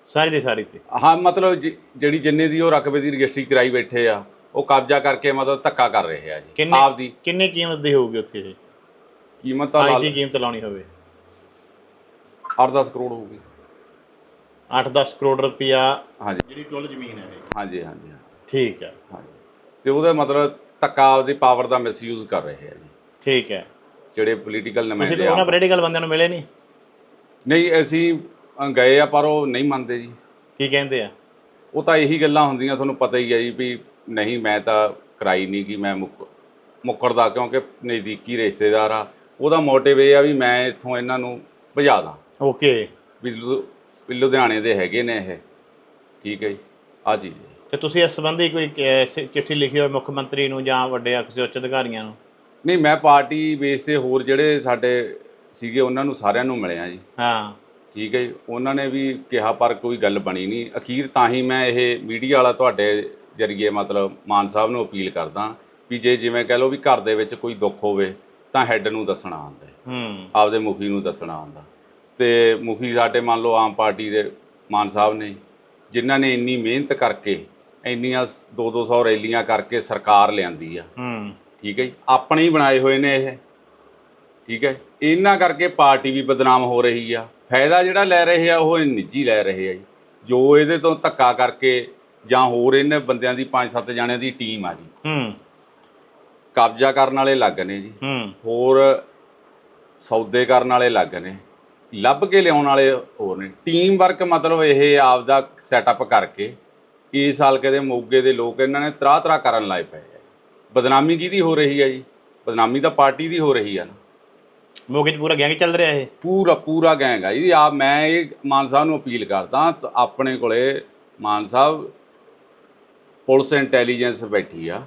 ਸਾਰੀ ਦੀ ਸਾਰੀ ਤੇ? ਹਾਂ ਮਤਲਬ ਜਿ- ਜਿਹੜੀ ਜਿੰਨੇ ਦੀ ਉਹ ਰਕਬੇ ਦੀ ਰਜਿਸਟਰੀ ਕਰਾਈ ਬੈਠੇ ਆ ਉਹ ਕਬਜ਼ਾ ਕਰਕੇ ਮਤਲਬ ਧੱਕਾ ਕਰ ਰਹੇ ਆ ਜੀ। ਕਿੰਨੇ ਆਪਦੀ ਕਿੰਨੇ ਕੀਮਤ ਦੀ ਹੋਊਗੀ ਉੱਥੇ ਇਹ? ਕੀਮਤ ਤਾਂ ਅੱਜ ਦੀ ਕੀਮਤ ਲਾਉਣੀ ਹੋਵੇ। 8-10 ਕਰੋੜ ਹੋਊਗੀ। 8-10 ਕਰੋੜ ਰੁਪਇਆ ਹਾਂਜੀ। ਜਿਹੜੀ ਟੋਲ ਜ਼ਮੀਨ ਹੈ ਇਹ। ਹਾਂਜੀ ਹਾਂਜੀ ਠੀਕ ਹੈ। ਹਾਂਜੀ। ਤੇ ਉਹਦਾ ਮਤਲਬ ਧੱਕਾ ਆਪਦੀ ਪਾਵਰ ਦਾ ਮਿਸਯੂਜ਼ ਕਰ ਰਹੇ ਆ ਜੀ। ਠੀਕ ਹੈ। ਜਿਹੜੇ ਪੋਲੀਟੀਕਲ ਤੁਸੀਂ ਨੁਮਾਇੰਦੇ ਉਹਨਾਂ ਆ ਪੋਲੀਟੀਕਲ ਬੰਦਿਆਂ ਨੂੰ ਮਿਲੇ ਨਹੀਂ। ਨਹੀਂ ਅਸੀਂ ਅ, ਗਏ ਆ ਪਰ ਉਹ ਨਹੀਂ ਮੰਨਦੇ ਜੀ। ਕੀ ਕਹਿੰਦੇ ਆ? ਉਹ ਤਾਂ ਇਹੀ ਗੱਲਾਂ ਹੁੰਦੀਆਂ ਤੁਹਾਨੂੰ ਪਤਾ ਹੀ ਹੈ ਜੀ ਵੀ ਨਹੀਂ ਮੈਂ ਤਾਂ ਕਰਾਈ ਨਹੀਂ ਕਿ ਮੈਂ ਮੁੱਕ ਮੁੱਕਰਦਾ ਕਿਉਂਕਿ ਨਜ਼ਦੀਕੀ ਰਿਸ਼ਤੇਦਾਰ ਆ। ਉਹਦਾ ਮੋਟਿਵ ਇਹ ਆ ਵੀ ਮੈਂ ਇੱਥੋਂ ਇਹਨਾਂ ਨੂੰ ਭਜਾ ਦਾਂ। ਓਕੇ ਵੀ ਲੁ- ਵੀ ਲੁਧਿਆਣੇ ਦੇ ਹੈਗੇ ਨੇ ਇਹ। ਠੀਕ ਹੈ ਜੀ। ਆ ਚੀਜ਼ ਹੈ। ਤੇ ਤੁਸੀਂ ਇਸ ਸੰਬੰਧੀ ਕੋਈ ਕ- ਸ- ਚਿੱਠੀ ਲਿਖੀ ਹੋਵੇ ਮੁੱਖ ਮੰਤਰੀ ਨੂੰ ਜਾਂ ਵੱਡੇ ਕਿਸੇ ਉੱਚ ਅਧਿਕਾਰੀਆਂ ਨੂੰ? ਨਹੀਂ ਮੈਂ ਪਾਰਟੀ ਬੇਸ ਤੇ ਹੋਰ ਜਿਹੜੇ ਸਾਡੇ ਸੀਗੇ ਉਹਨਾਂ ਨੂੰ ਸਾਰਿਆਂ ਨੂੰ ਮਿਲਿਆ ਜੀ। ਹਾਂ। ਠੀਕ ਹੈ ਜੀ। ਉਹਨਾਂ ਨੇ ਵੀ ਕਿਹਾ ਪਰ ਕੋਈ ਗੱਲ ਬਣੀ ਨਹੀਂ। ਅਖੀਰ ਤਾਂ ਹੀ ਮੈਂ ਇਹ ਮੀਡੀਆ ਵਾਲਾ ਤੁਹਾਡੇ ਜਰੀਏ ਮਤਲਬ ਮਾਨ ਸਾਹਿਬ ਨੂੰ ਅਪੀਲ ਕਰਦਾ ਵੀ ਜੇ ਜਿਵੇਂ ਕਹਿ ਲਓ ਵੀ ਘਰ ਦੇ ਵਿੱਚ ਕੋਈ ਦੁੱਖ ਹੋਵੇ ਤਾਂ ਹੈੱਡ ਨੂੰ ਦੱਸਣਾ ਆਉਂਦਾ ਹੈ। ਹੂੰ। ਆਪਦੇ ਮੁਖੀ ਨੂੰ ਦੱਸਣਾ ਆਉਂਦਾ। ਤੇ ਮੁਖੀ ਸਾਡੇ ਮੰਨ ਲਓ ਆਮ ਪਾਰਟੀ ਦੇ ਮਾਨ ਸਾਹਿਬ ਨੇ ਜਿਨ੍ਹਾਂ ਨੇ ਇੰਨੀ ਮਿਹਨਤ ਕਰਕੇ ਇੰਨੀਆਂ 2-200 ਰੈਲੀਆਂ ਕਰਕੇ ਸਰਕਾਰ ਲਿਆਂਦੀ ਆ। ਹੂੰ। ਠੀਕ ਹੈ ਜੀ? ਆਪਣੇ ਹੀ ਬਣਾਏ ਹੋਏ ਨੇ ਇਹ। ਠੀਕ ਹੈ? ਇਹਨਾਂ ਕਰਕੇ ਪਾਰਟੀ ਵੀ ਬਦਨਾਮ ਹੋ ਰਹੀ ਆ। ਫਾਇਦਾ ਜਿਹੜਾ ਲੈ ਰਹੇ ਆ ਉਹ ਨਿੱਜੀ ਲੈ ਰਹੇ ਆ ਜੀ। ਜੋ ਇਹਦੇ ਤੋਂ ਧੱਕਾ ਕਰਕੇ ਜਾਂ ਹੋਰ ਇਹਨੇ ਬੰਦਿਆਂ ਦੀ 5-7 ਜਾਣਿਆਂ ਦੀ ਟੀਮ ਆ ਜੀ। ਹੂੰ। ਕਬਜ਼ਾ ਕਰਨ ਵਾਲੇ ਲੱਗ ਨੇ ਜੀ। ਹੂੰ। ਹੋਰ ਸੌਦੇ ਕਰਨ ਵਾਲੇ ਲੱਗ ਨੇ। ਲੱਭ ਕੇ ਲਿਆਉਣ ਵਾਲੇ ਹੋਰ ਨੇ। ਟੀਮ ਵਰਕ ਮਤਲਬ ਇਹ ਆਪਦਾ ਸੈਟਅਪ ਕਰਕੇ ਇਸ ਸਾਲ ਦੇ ਮੋਗੇ ਦੇ ਲੋਕ ਇਹਨਾਂ ਨੇ ਤਰਾ ਤਰਾ ਕਰਨ ਲਾਏ ਪਏ ਆ। ਬਦਨਾਮੀ ਕਿਹਦੀ ਹੋ ਰਹੀ ਹੈ ਜੀ? ਬਦਨਾਮੀ ਤਾਂ ਪਾਰਟੀ ਦੀ ਹੋ ਰਹੀ ਆ ਨਾ। ਮੋਗੇ 'ਚ ਪੂਰਾ ਗੈਂਗ ਚੱਲ ਰਿਹਾ ਇਹ? ਪੂਰਾ ਪੂਰਾ ਗੈਂਗ ਆ ਇਹਦੀ ਆਪ ਮੈਂ ਇਹ ਮਾਨ ਸਾਹਿਬ ਨੂੰ ਅਪੀਲ ਕਰਦਾ ਤਾਂ ਆਪਣੇ ਕੋਲੇ ਮਾਨ ਸਾਹਿਬ ਪੁਲਿਸ ਇੰਟੈਲੀਜੈਂਸ ਬੈਠੀ ਆ।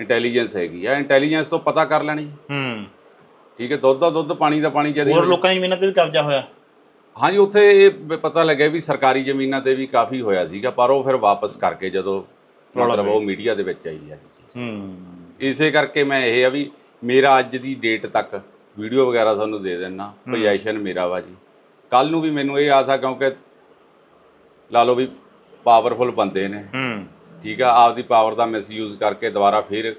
ਇੰਟੈਲੀਜੈਂਸ ਹੈਗੀ ਆ। ਇੰਟੈਲੀਜੈਂਸ ਤੋਂ ਪਤਾ ਕਰ ਲੈਣੀ। ਹੂੰ। ਠੀਕ ਹੈ ਦੁੱਧ ਦਾ ਦੁੱਧ ਪਾਣੀ ਦਾ ਪਾਣੀ ਜਦੀ ਹੋਰ ਲੋਕਾਂ ਦੀ ਜ਼ਮੀਨਾਂ ਤੇ ਵੀ ਕਬਜ਼ਾ ਹੋਇਆ। ਹਾਂਜੀ ਉੱਥੇ ਇਹ ਪਤਾ ਲੱਗਿਆ ਵੀ ਸਰਕਾਰੀ ਜ਼ਮੀਨਾਂ ਤੇ ਵੀ ਕਾਫੀ ਹੋਇਆ ਸੀਗਾ ਪਰ ਉਹ ਫਿਰ ਵਾਪਸ ਕਰਕੇ ਜਦੋਂ ਮਤਲਬ। ਉਹ ਮੀਡੀਆ ਦੇ ਵਿੱਚ ਆਈ ਹੈ। ਹੂੰ। ਇਸੇ ਕਰਕੇ ਮੈਂ ਇਹ ਆ ਵੀ ਮੇਰਾ ਅੱਜ ਦੀ ਡੇਟ ਤੱਕ ਵੀਡੀਓ ਵਗੈਰਾ ਤੁਹਾਨੂੰ ਦੇ ਦੇਣਾ ਪੋਜੀਸ਼ਨ ਮੇਰਾ ਵਾ ਜੀ। ਕੱਲ ਨੂੰ ਵੀ ਮੈਨੂੰ ਇਹ ਆਸ ਆ ਕਿਉਂਕਿ ਲਾ ਲਓ ਵੀ ਪਾਵਰਫੁਲ ਬੰਦੇ ਨੇ। ਹੂੰ। ਠੀਕ ਆ ਆਪਦੀ ਪਾਵਰ ਦਾ ਮਿਸਯੂਜ਼ ਕਰਕੇ ਦੁਬਾਰਾ ਫਿਰ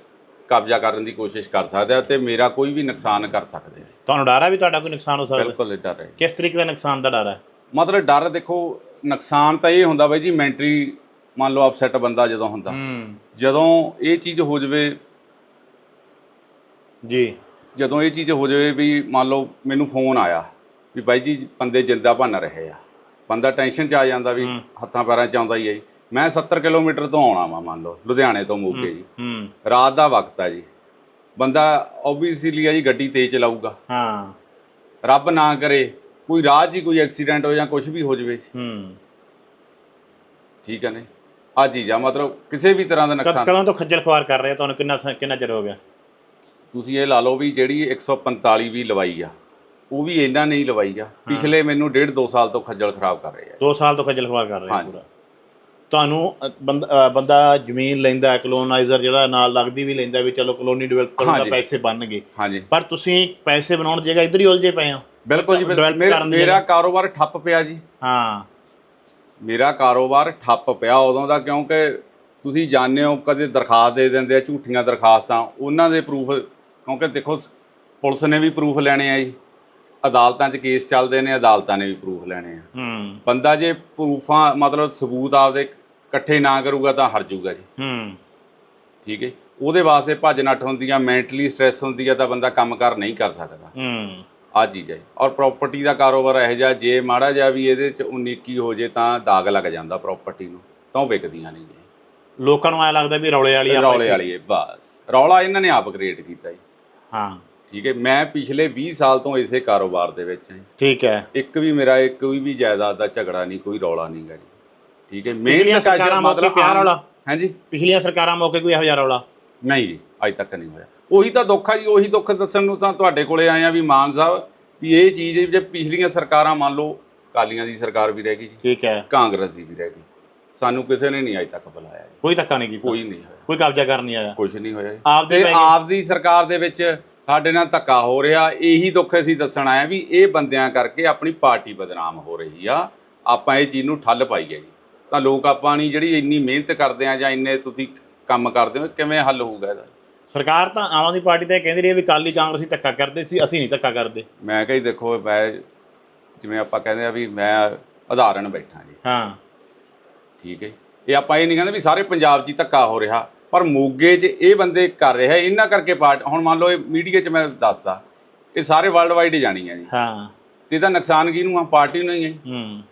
ਕਬਜ਼ਾ ਕਰਨ ਦੀ ਕੋਸ਼ਿਸ਼ ਕਰ ਸਕਦੇ ਆ ਤੇ ਮੇਰਾ ਕੋਈ ਵੀ ਨੁਕਸਾਨ ਕਰ ਸਕਦੇ ਆ ਤੁਹਾਨੂੰ ਡਰ ਹੈ ਵੀ ਤੁਹਾਡਾ ਕੋਈ ਨੁਕਸਾਨ ਹੋ ਸਕਦਾ? ਬਿਲਕੁਲ ਡਰ ਹੈ। ਕਿਸ ਤਰੀਕੇ ਦਾ ਨੁਕਸਾਨ ਦਾ ਡਰ ਹੈ? ਮਤਲਬ ਡਰ ਦੇਖੋ ਨੁਕਸਾਨ ਤਾਂ ਇਹ ਹੁੰਦਾ ਬਾਈ ਜੀ ਮੈਂਟਰੀ ਮੰਨ ਲਓ ਅਪਸੈਟ ਬੰਦਾ ਜਦੋਂ ਹੁੰਦਾ। ਹੂੰ। ਜਦੋਂ ਇਹ ਚੀਜ਼ ਹੋ ਜਾਵੇ ਜੀ। ਜਦੋਂ ਇਹ ਚੀਜ਼ ਹੋ ਜਾਵੇ ਵੀ ਮੰਨ ਲਓ ਮੈਨੂੰ ਫੋਨ ਆਇਆ ਵੀ ਬਾਈ ਜੀ ਬੰਦੇ ਜਿੰਦਾ ਭੰਨ ਰਹੇ ਆ। ਬੰਦਾ ਟੈਨਸ਼ਨ 'ਚ ਆ ਜਾਂਦਾ ਵੀ ਹੂੰ। ਹੱਥਾਂ ਪੈਰਾਂ 'ਚ ਆਉਂਦਾ ਹੀ ਹੈ ਜੀ। ਮੈਂ 70 ਕਿਲੋਮੀਟਰ ਤੋਂ ਆਉਣਾ ਵਾ ਮੰਨ ਲਓ ਲੁਧਿਆਣੇ ਤੋਂ ਮੋਗੇ ਜੀ। ਹੂੰ। ਰਾਤ ਦਾ ਵਕਤ ਹੈ ਜੀ। ਬੰਦਾ ਓਬਵੀਅਸਲੀ ਆ ਜੀ ਗੱਡੀ ਤੇਜ਼ ਚਲਾਊਗਾ। ਹਾਂ। ਰੱਬ ਨਾ ਕਰੇ ਕੋਈ ਰਾਹ 'ਚ ਹੀ ਕੋਈ ਐਕਸੀਡੈਂਟ ਹੋ ਜਾਂ ਕੁਝ ਵੀ ਹੋ ਜਾਵੇ। ਹੂੰ। ਠੀਕ ਹੈ ਨੇ ਆ ਚੀਜ਼ ਆ ਮਤਲਬ ਕਿਸੇ ਵੀ ਤਰ੍ਹਾਂ ਦਾ ਨੁਕਸਾਨ। ਕਦੋਂ ਤੋਂ ਖੱਜਲ ਖੁਆਰ ਕਰ ਰਹੇ ਆ ਤੁਹਾਨੂੰ? ਕਿੰਨਾ ਕਿੰਨਾ ਚਿਰ ਹੋ ਗਿਆ? ਤੁਸੀਂ ਇਹ ਲਾ ਲਓ ਵੀ ਜਿਹੜੀ 145 ਵੀ ਲਵਾਈ ਆ ਉਹ ਵੀ ਇਹਨਾਂ ਨੇ ਹੀ ਲਵਾਈ ਆ। ਪਿਛਲੇ ਮੈਨੂੰ ਡੇਢ 2 ਸਾਲ ਤੋਂ ਖੱਜਲ ਖਰਾਬ ਕਰ ਰਹੇ ਆ 2 ਸਾਲ ਤੋਂ ਖੱਜਲ ਖੁਆਰ ਕਰ ਰਹੇ ਆ ਹਾਂਜੀ। ਪੂਰਾ। ਤੁਹਾਨੂੰ ਬੰਦਾ ਜ਼ਮੀਨ ਲੈਂਦਾ ਕਲੋਨਾਈਜ਼ਰ ਜਿਹੜਾ ਨਾਲ ਲੱਗਦੀ ਵੀ ਲੈਂਦਾ ਵੀ ਚਲੋ ਕਲੋਨੀ ਡਿਵੈਲਪ ਕਰਨ ਦਾ। ਪੈਸੇ ਬਣਨਗੇ ਪਰ ਤੁਸੀਂ ਪੈਸੇ ਬਣਾਉਣ ਜਗ੍ਹਾ ਇੱਧਰ ਹੀ ਉਲਝੇ ਪਏ ਹੋ। ਬਿਲਕੁਲ ਜੀ ਮੇਰਾ। ਕਾਰੋਬਾਰ ਠੱਪ ਪਿਆ ਜੀ। ਹਾਂ। ਮੇਰਾ ਕਾਰੋਬਾਰ ਠੱਪ ਪਿਆ ਉਦੋਂ ਦਾ ਕਿਉਂਕਿ ਤੁਸੀਂ ਜਾਣਦੇ ਹੋ ਕਦੇ ਦਰਖਾਸਤ ਦੇ ਦਿੰਦੇ ਆ ਝੂਠੀਆਂ ਦਰਖਾਸਤਾਂ। ਉਹਨਾਂ ਦੇ ਪ੍ਰੂਫ ਕਿਉਂਕਿ ਦੇਖੋ ਪੁਲਿਸ ਨੇ ਵੀ ਪ੍ਰੂਫ ਲੈਣੇ ਆ ਜੀ। ਅਦਾਲਤਾਂ 'ਚ ਕੇਸ ਚੱਲਦੇ ਨੇ ਅਦਾਲਤਾਂ ਨੇ ਵੀ ਪ੍ਰੂਫ ਲੈਣੇ ਆ। ਹੂੰ। ਬੰਦਾ ਜੇ ਪ੍ਰੂਫਾਂ ਮਤਲਬ ਸਬੂਤ ਆਪਦੇ ਇਕੱਠੇ ਨਾ ਕਰੂਗਾ ਤਾਂ ਹਰ ਜਾਊਗਾ ਜੀ। ਹੂੰ। ਠੀਕ ਹੈ ਉਹਦੇ ਵਾਸਤੇ ਭੱਜ ਨੱਠ ਹੁੰਦੀ ਆ ਮੈਂਟਲੀ ਸਟ੍ਰੈਸ ਹੁੰਦੀ ਆ ਤਾਂ ਬੰਦਾ ਕੰਮਕਾਰ ਨਹੀਂ ਕਰ ਸਕਦਾ। ਹੂੰ। ਆ ਚੀਜ਼ ਹੈ ਜੀ। ਔਰ ਪ੍ਰਾਪਰਟੀ ਦਾ ਕਾਰੋਬਾਰ ਇਹੋ ਜਿਹਾ ਜੇ ਮਾੜਾ ਜਿਹਾ ਵੀ ਇਹਦੇ ਚ ਉਨੀਕੀ ਹੋ ਜੇ ਤਾਂ ਦਾਗ ਲੱਗ ਜਾਂਦਾ ਪ੍ਰਾਪਰਟੀ ਨੂੰ। ਤਾਂ ਉਹ ਵਿਕਦੀਆਂ ਨਹੀਂ ਜੀ। ਲੋਕਾਂ ਨੂੰ ਐ ਲੱਗਦਾ ਵੀ ਰੌਲੇ ਵਾਲੀ ਆਪਾਂ ਰੌਲੇ ਵਾਲੀ ਹੈ ਬਸ। ਰੌਲਾ ਇਹਨਾਂ ਨੇ ਆਪ ਕ੍ਰੀਏਟ ਕੀਤਾ ਜੀ। ਹਾਂ। ਠੀਕ ਹੈ ਮੈਂ ਪਿਛਲੇ 20 ਸਾਲ ਤੋਂ ਇਸੇ ਕਾਰੋਬਾਰ ਦੇ ਵਿੱਚ ਹਾਂ। ਠੀਕ ਹੈ। ਇੱਕ ਵੀ ਮੇਰਾ ਇੱਕ ਵੀ ਜਾਇਦਾਦ ਦਾ ਝਗੜਾ ਨਹੀਂ ਕੋਈ ਰੌਲਾ ਨਹੀਂਗਾ ਜੀ। ਠੀਕ ਹੈ ਪਿਛਲੀਆਂ ਮਿਹਨਤ ਕਰ ਸਰਕਾਰਾਂ ਮੌਕੇ ਪਿਆਰ ਰੌਲਾ। ਹਾਂਜੀ। ਪਿਛਲੀਆਂ ਸਰਕਾਰਾਂ ਮੌਕੇ ਕੋਈ ਇਹੋ ਜਿਹਾ ਰੌਲਾ? ਨਹੀਂ ਜੀ ਅੱਜ ਤੱਕ ਨਹੀਂ ਹੋਇਆ। ਉਹੀ ਤਾਂ ਦੁੱਖ ਆ ਜੀ ਉਹੀ ਦੁੱਖ ਦੱਸਣ ਨੂੰ ਤਾਂ ਤੁਹਾਡੇ ਕੋਲੇ ਆਏ ਆ ਵੀ ਮਾਨ ਸਾਹਿਬ ਵੀ ਇਹ ਚੀਜ਼ ਜੇ ਪਿਛਲੀਆਂ ਸਰਕਾਰਾਂ ਮੰਨ ਲਓ ਕਾਲੀਆਂ ਦੀ ਸਰਕਾਰ ਵੀ ਰਹਿ ਗਈ ਜੀ। ਠੀਕ ਹੈ। ਕਾਂਗਰਸ ਦੀ ਵੀ ਰਹਿ ਗਈ। ਸਾਨੂੰ ਕਿਸੇ ਨੇ ਨਹੀਂ ਅੱਜ ਤੱਕ ਬੁਲਾਇਆ ਜੀ। ਕੋਈ ਧੱਕਾ ਨਹੀਂ ਕੀਤਾ? ਕੋਈ ਨਹੀਂ ਹੋਇਆ। ਕੋਈ ਕਬਜ਼ਾ ਕਰਨ ਨਹੀਂ ਆਇਆ? ਕੁਝ ਨਹੀਂ ਹੋਇਆ ਜੀ। ਆਪਦੇ ਤੇ ਪੈ ਗਏ। ਆਪ ਦੀ ਸਰਕਾਰ ਦੇ ਵਿੱਚ ਸਾਡੇ ਨਾਲ ਧੱਕਾ ਹੋ ਰਿਹਾ ਇਹੀ ਦੁੱਖ ਅਸੀਂ ਦੱਸਣ ਆਏ ਆ ਵੀ ਇਹ ਬੰਦਿਆਂ ਕਰਕੇ ਆਪਣੀ ਪਾਰਟੀ ਬਦਨਾਮ ਹੋ ਰਹੀ ਆ। ਆਪਾਂ ਇਹ ਚੀਜ਼ ਨੂੰ ਠੱਲ ਪਾਈਏ ਜੀ। ਤਾਂ ਲੋਕ ਆਪਾਂ ਨਹੀਂ ਜਿਹੜੀ ਇੰਨੀ ਮਿਹਨਤ ਕਰਦੇ ਆ ਜਾਂ ਇੰਨੇ ਤੁਸੀਂ ਕੰਮ ਕਰਦੇ ਹੋ ਕਿਵੇਂ ਹੱਲ ਹੋਊਗਾ ਇਹਦਾ? ਸਰਕਾਰ ਤਾਂ ਆਮ ਆਦਮੀ ਪਾਰਟੀ ਤਾਂ ਇਹ ਕਹਿੰਦੀ ਰਹੀ ਹੈ ਵੀ ਕਾਲੀ ਕਾਂਗਰਸੀ ਧੱਕਾ ਕਰਦੇ ਸੀ ਅਸੀਂ ਨਹੀਂ ਧੱਕਾ ਕਰਦੇ। ਮੈਂ ਕਹੀ ਦੇਖੋ ਮੈਂ ਜਿਵੇਂ ਆਪਾਂ ਕਹਿੰਦੇ ਆ ਵੀ ਮੈਂ ਉਦਾਹਰਣ ਬੈਠਾ ਜੀ। ਹਾਂ। ਠੀਕ ਹੈ ਇਹ ਆਪਾਂ ਇਹ ਨਹੀਂ ਕਹਿੰਦੇ ਵੀ ਸਾਰੇ ਪੰਜਾਬ 'ਚ ਹੀ ਧੱਕਾ ਹੋ ਰਿਹਾ ਪਰ ਮੋਗੇ 'ਚ ਇਹ ਬੰਦੇ ਕਰ ਰਿਹਾ ਇਹਨਾਂ ਕਰਕੇ ਪਾਰਟ ਹੁਣ ਮੰਨ ਲਓ ਇਹ ਮੀਡੀਆ 'ਚ ਮੈਂ ਦੱਸਦਾ ਇਹ ਸਾਰੇ ਵਰਲਡ ਵਾਈਡ ਜਾਣੀ ਹੈ ਜੀ। ਹਾਂ। ਤੇ ਇਹਦਾ ਨੁਕਸਾਨ ਕਿਹਨੂੰ ਆ? ਪਾਰਟੀ ਨੂੰ ਹੀ ਹੈ ਹੂੰ।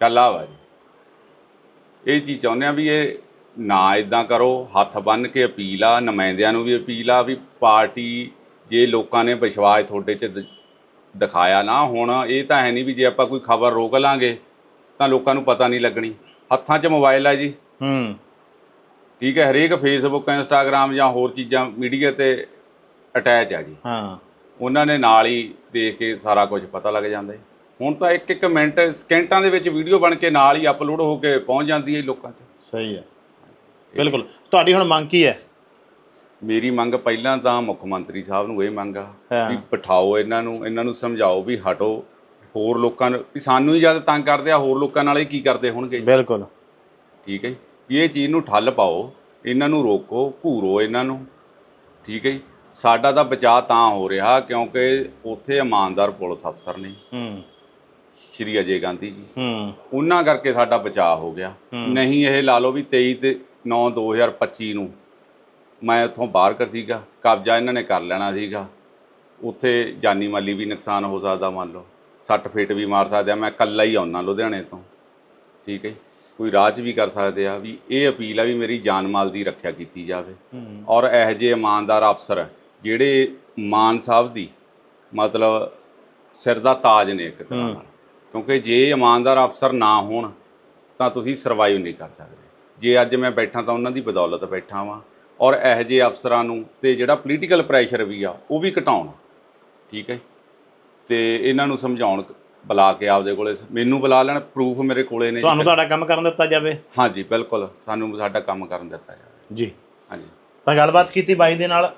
ਗੱਲ ਆ ਵਾ ਜੀ। ਇਹ ਚੀਜ਼ ਚਾਹੁੰਦੇ ਆ ਵੀ ਇਹ ਨਾ ਇਦਾਂ ਕਰੋ ਹੱਥ ਬੰਨ ਕੇ ਅਪੀਲ ਆ ਨੁਮਾਇੰਦਿਆਂ ਨੂੰ ਵੀ ਅਪੀਲ ਆ ਵੀ ਪਾਰਟੀ ਜੇ ਲੋਕਾਂ ਨੇ ਵਿਸ਼ਵਾਸ ਤੁਹਾਡੇ 'ਚ ਦ- ਦਿਖਾਇਆ ਨਾ ਹੁਣ ਇਹ ਤਾਂ ਹੈ ਨਹੀਂ ਵੀ ਜੇ ਆਪਾਂ ਕੋਈ ਖਬਰ ਰੋਕ ਲਾਂਗੇ ਤਾਂ ਲੋਕਾਂ ਨੂੰ ਪਤਾ ਨਹੀਂ ਲੱਗਣੀ। ਹੱਥਾਂ 'ਚ ਮੋਬਾਈਲ ਆ ਜੀ। ਹੂੰ। ਠੀਕ ਹੈ ਹਰੇਕ ਫੇਸਬੁੱਕ ਇੰਸਟਾਗ੍ਰam ਜਾਂ ਹੋਰ ਚੀਜ਼ਾਂ ਮੀਡੀਆ ਤੇ ਅਟੈਚ ਆ ਜੀ। ਹਾਂ। ਉਹਨਾਂ ਨੇ ਨਾਲ ਹੀ ਦੇਖ ਕੇ ਸਾਰਾ ਕੁਝ ਪਤਾ ਲੱਗ ਜਾਂਦਾ ਹੈ। ਹੁਣ ਤਾਂ ਇੱਕ ਇੱਕ ਮਿੰਟ ਸਕਿੰਟਾਂ ਦੇ ਵਿੱਚ ਵੀਡੀਓ ਬਣ ਕੇ ਨਾਲ ਹੀ ਅਪਲੋਡ ਹੋ ਕੇ ਪਹੁੰਚ ਜਾਂਦੀ ਹੈ ਲੋਕਾਂ 'ਚ। ਸਹੀ ਹੈ। ਬਿਲਕੁਲ। ਤੁਹਾਡੀ ਹੁਣ ਮੰਗ ਕੀ ਹੈ? ਮੇਰੀ ਮੰਗ ਪਹਿਲਾਂ ਤਾਂ ਮੁੱਖ ਮੰਤਰੀ ਸਾਹਿਬ ਨੂੰ ਇਹ ਮੰਗ ਆ ਹਾਂ। ਵੀ ਬਿਠਾਓ ਇਹਨਾਂ ਨੂੰ ਇਹਨਾਂ ਨੂੰ ਸਮਝਾਓ ਵੀ ਹਟੋ। ਹੋਰ ਲੋਕਾਂ ਨੂੰ ਵੀ ਸਾਨੂੰ ਹੀ ਜ਼ਿਆਦਾ ਤੰਗ ਕਰਦੇ ਆ ਹੋਰ ਲੋਕਾਂ ਨਾਲ ਇਹ ਕੀ ਕਰਦੇ ਹੋਣਗੇ? ਬਿਲਕੁਲ। ਠੀਕ ਹੈ ਜੀ। ਵੀ ਇਹ ਚੀਜ਼ ਨੂੰ ਠੱਲ ਪਾਓ ਇਹਨਾਂ ਨੂੰ ਰੋਕੋ ਘੂਰੋ ਇਹਨਾਂ ਨੂੰ। ਠੀਕ ਹੈ ਜੀ। ਸਾਡਾ ਤਾਂ ਬਚਾਅ ਤਾਂ ਹੋ ਰਿਹਾ ਕਿਉਂਕਿ ਉੱਥੇ ਇਮਾਨਦਾਰ ਪੁਲਿਸ ਅਫਸਰ ਨੇ। ਹੂੰ। ਸ਼੍ਰੀ ਅਜੇ ਗਾਂਧੀ ਜੀ। ਹੂੰ। ਉਹਨਾਂ ਕਰਕੇ ਸਾਡਾ ਬਚਾਅ ਹੋ ਗਿਆ। ਨਹੀਂ ਇਹ ਲਾ ਲਓ ਵੀ 23 ਤੇ 9 2025 ਨੂੰ ਮੈਂ ਉੱਥੋਂ ਬਾਹਰ ਕਰ ਸੀਗਾ ਕਬਜ਼ਾ ਇਹਨਾਂ ਨੇ ਕਰ ਲੈਣਾ ਸੀਗਾ। ਉੱਥੇ ਜਾਨੀ ਮਾਲੀ ਵੀ ਨੁਕਸਾਨ ਹੋ ਸਕਦਾ ਮੰਨ ਲਓ। ਸੱਟ ਫੇਟ ਵੀ ਮਾਰ ਸਕਦੇ ਆ ਮੈਂ ਇਕੱਲਾ ਹੀ ਆਉਣਾ ਲੁਧਿਆਣੇ ਤੋਂ। ਠੀਕ ਹੈ ਜੀ। ਕੋਈ 'ਚ ਵੀ ਕਰ ਸਕਦੇ ਆ ਵੀ ਇਹ ਅਪੀਲ ਆ ਵੀ ਮੇਰੀ ਜਾਨ ਮਾਲ ਦੀ ਰੱਖਿਆ ਕੀਤੀ ਜਾਵੇ। ਔਰ ਇਹੋ ਜਿਹੇ ਇਮਾਨਦਾਰ ਅਫਸਰ ਜਿਹੜੇ ਮਾਨ ਸਾਹਿਬ ਦੀ ਮਤਲਬ ਸਿਰ ਦਾ ਤਾਜ ਨੇ ਇੱਕ ਤਰ੍ਹਾਂ। ਨਾਲ। ਕਿਉਂਕਿ ਜੇ ਇਮਾਨਦਾਰ ਅਫਸਰ ਨਾ ਹੋਣ ਤਾਂ ਤੁਸੀਂ ਸਰਵਾਈਵ ਨਹੀਂ ਕਰ ਸਕਦੇ। ਜੇ ਅੱਜ ਮੈਂ ਬੈਠਾ ਤਾਂ ਉਹਨਾਂ ਦੀ ਬਦੌਲਤ ਬੈਠਾ ਵਾਂ ਔਰ ਇਹੋ ਜਿਹੇ ਅਫਸਰਾਂ ਨੂੰ ਤੇ ਜਿਹੜਾ ਪੋਲੀਟੀਕਲ ਪ੍ਰੈਸ਼ਰ ਵੀ ਆ ਉਹ ਵੀ ਘਟਾਉਣ। ਠੀਕ ਹੈ ਤੇ ਇਹਨਾਂ ਨੂੰ ਸਮਝਾਉਣ ਬੁਲਾ ਕੇ ਆਪਦੇ ਕੋਲੇ ਮੈਨੂੰ ਬੁਲਾ ਲੈਣ ਪ੍ਰੂਫ ਮੇਰੇ ਕੋਲੇ ਨੇ ਜੀ। ਤੁਹਾਨੂੰ ਤੁਹਾਡਾ ਕੰਮ ਕਰਨ ਦਿੱਤਾ ਜਾਵੇ? ਹਾਂਜੀ ਬਿਲਕੁਲ। ਸਾਨੂੰ ਸਾਡਾ ਕੰਮ ਕਰਨ ਦਿੱਤਾ ਜਾਵੇ। ਜੀ। ਹਾਂਜੀ। ਤਾਂ ਗੱਲਬਾਤ ਕੀਤੀ ਬਾਈ ਦੇ ਨਾਲ।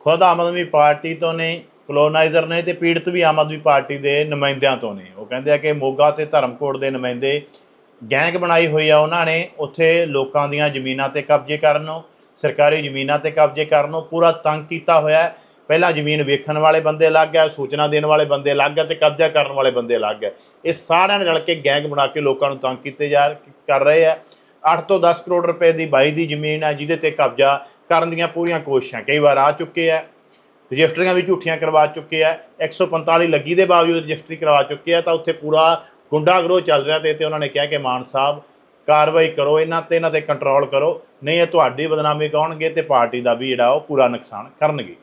ਖੁਦ ਆਮ ਆਦਮੀ ਪਾਰਟੀ ਤੋਂ ਨੇ ਕਲੋਨਾਈਜ਼ਰ ਨੇ ਤੇ ਪੀੜਤ ਵੀ ਆਮ ਆਦਮੀ ਪਾਰਟੀ ਦੇ ਨੁਮਾਇੰਦਿਆਂ ਤੋਂ ਨੇ। ਉਹ ਕਹਿੰਦੇ ਆ ਕਿ ਮੋਗਾ ਤੇ ਧਰਮਕੋਟ ਦੇ ਨੁਮਾਇੰਦੇ ਗੈਂਗ ਬਣਾਈ ਹੋਈ ਆ ਉਹਨਾਂ ਨੇ। ਉੱਥੇ ਲੋਕਾਂ ਦੀਆਂ ਜ਼ਮੀਨਾਂ ਤੇ ਕਬਜ਼ੇ ਕਰਨ ਨੂੰ ਸਰਕਾਰੀ ਜ਼ਮੀਨਾਂ ਤੇ ਕਬਜ਼ੇ ਕਰਨ ਨੂੰ ਪੂਰਾ ਤੰਗ ਕੀਤਾ ਹੋਇਆ ਹੈ। ਪਹਿਲਾਂ ਜ਼ਮੀਨ ਵੇਖਣ ਵਾਲੇ ਬੰਦੇ ਅਲੱਗ ਹੈ ਸੂਚਨਾ ਦੇਣ ਵਾਲੇ ਬੰਦੇ ਅਲੱਗ ਹੈ ਤੇ ਕਬਜ਼ਾ ਕਰਨ ਵਾਲੇ ਬੰਦੇ ਅਲੱਗ ਹੈ ਇਹ ਸਾਰਿਆਂ ਨੇ ਰਲ ਕੇ ਗੈਂਗ ਬਣਾ ਕੇ ਲੋਕਾਂ ਨੂੰ ਤੰਗ ਕੀਤੇ ਜਾ ਕਰ ਰਹੇ ਆ। 8 ਤੋਂ 10 ਕਰੋੜ ਰੁਪਏ ਦੀ ਬਾਈ ਦੀ ਜ਼ਮੀਨ ਹੈ ਜਿਹਦੇ ਤੇ ਕਬਜ਼ਾ ਕਰਨ ਦੀਆਂ ਪੂਰੀਆਂ ਕੋਸ਼ਿਸ਼ਾਂ ਕਈ ਵਾਰ ਆ ਚੁੱਕੇ ਆ। ਰਜਿਸਟਰੀਆਂ ਵੀ ਝੂਠੀਆਂ ਕਰਵਾ ਚੁੱਕੇ ਆ 145 ਲੱਗੀ ਦੇ ਬਾਵਜੂਦ ਰਜਿਸਟਰੀ ਕਰਵਾ ਚੁੱਕੇ ਆ, ਤਾਂ ਉੱਥੇ ਪੂਰਾ ਗੁੰਡਾਗਰੋਹ ਚੱਲ ਰਿਹਾ ਤੇ ਤੇ ਉਹਨਾਂ ਨੇ ਕਿਹਾ ਕਿ ਮਾਨ ਸਾਹਿਬ, ਕਾਰਵਾਈ ਕਰੋ ਇਹਨਾਂ ਤੇ ਇਹਨਾਂ ਤੇ ਕੰਟਰੋਲ ਕਰੋ, ਨਹੀਂ ਇਹ ਤੁਹਾਡੀ ਬਦਨਾਮੀ ਕਰਾਉਣਗੇ ਤੇ ਪਾਰਟੀ ਦਾ ਵੀ ਜਿਹੜਾ ਉਹ ਪੂਰਾ ਨੁਕਸਾਨ ਕਰਨਗੇ।